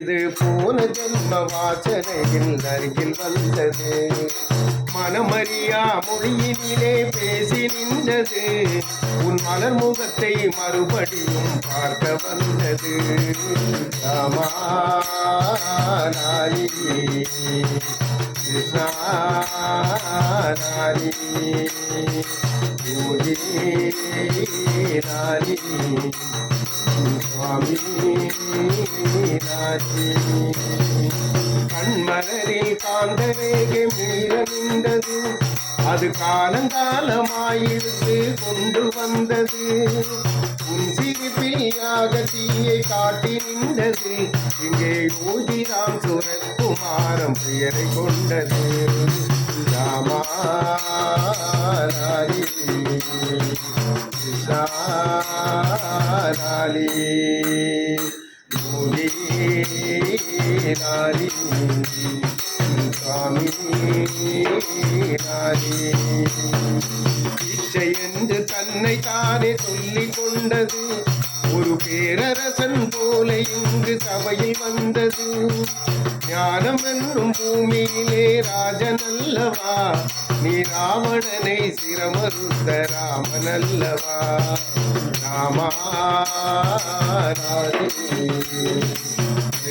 இது போன ஜென்ம வாசனையில் அருகில் வந்தது. மனமறியா மொழியினிலே பேசி நின்றது. உன் மலர் முகத்தை மறுபடியும் பார்க்க வந்தது. ராமா நாளி கிருஷ்ணா யோகி நாளி சுவாமி நாளி கண்மலரில் காந்தரேகை மீற நின்றது அது காலங்காலமாயிருந்து கொண்டு வந்தது. உன் சிரிப்பில் யாக தீயை காட்டி நின்றது. இங்கே யோகிராம் சுரத்குமாரம் பெயரை கொண்டது. ராமாரி கிருஷ்ணாரி நாரி சுவாமி நாரி என்று தன்னை தானே சொல்லிக் கொண்டது. ஒரு பேரரசன் போல இங்கு சபையில் வந்தது. ஞானம் என்னும் பூமியிலே ராஜன் அல்லவா? நீ ராவணனை சிரமருந்த ராமன் அல்லவா? ராமா ராஜே.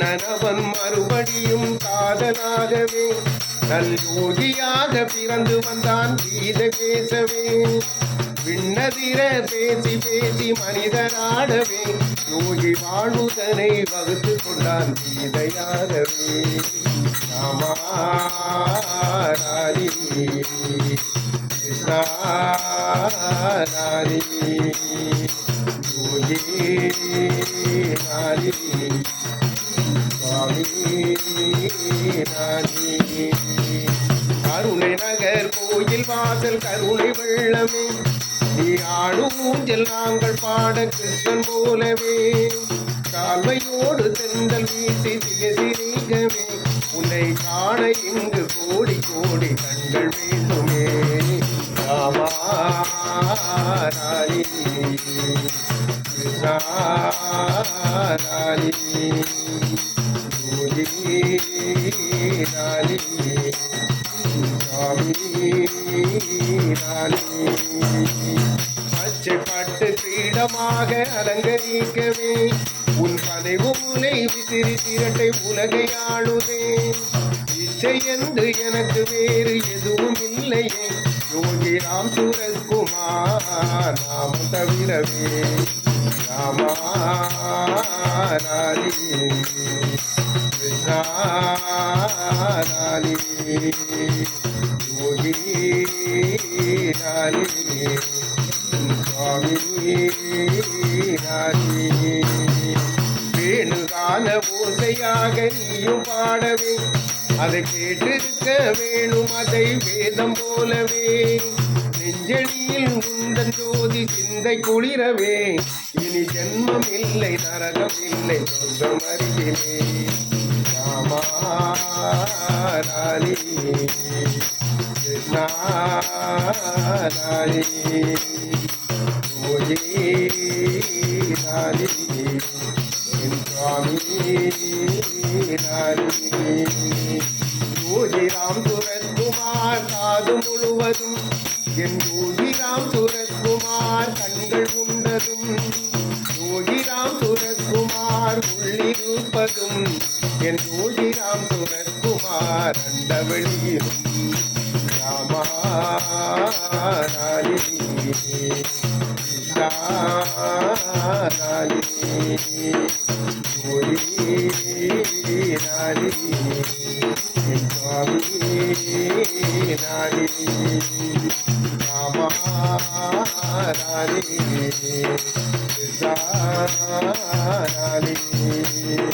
நனவன் மறுபடியும் காதலாகவே நல்லோகியாக பிறந்து வந்தான் கீத பேசவே. விண்ணதிர பேசி பேசி மனிதனாடவே யோகி வாழ்வுதனை வகுத்து கொண்டான் கீதையாகவே. ராமாரி கிருஷ்ணாரி யோகி நாரி நாரி கருணை நகர் கோயில் வாசல் கருணை வெள்ளமே. நீ ஆடும் நாங்கள் பாட கிருஷ்ணன் போலவே. கால்வையோடு செந்தல் வீசி சிகசிரீகமே உன்னை காண இங்கு கோடி கோடி கண்கள் வேண்டுமே ராமாரி கிருஷ்ணாரி யோகி நாளி சுவாமி நாளி பச்சை பாட்டு இடமாக அலங்கரிக்கவே உன் பதை உன்னை விசிறி திரட்டை உலகை ஆளுதே. இச்சை என்று எனக்கு வேறு எதுவும் இல்லையே. யோகி ராம் சுரத்குமார் நாம தவிரவே. ராமாரி கிருஷ்ணாரி யோகி சுவாமி ராணி வேணுகான ஓசையாக நீயும் பாடவே அதை கேட்டிருக்க வேணும் அதை வேதம் போலவே நெஞ்சடியில் உந்தன் ஜோதி சிந்தை குளிரவே இனி ஜென்மம் இல்லை நரகம் இல்லை சொந்தம் அருகிலே ராமாரி கிருஷ்ணாரி யோகி யோகி ராம் சுரத்குமார் காது முழுவதும் என் யோகி ராம் சுரத்குமார் கண்கள் உண்டதும் யோகி ராம் சுரத்குமார் உள்ளிருப்பதும் என் யோகி ராம் சுரத்குமார் அந்த வெளியிலும் ராமாரி ராணி Vale, Vale,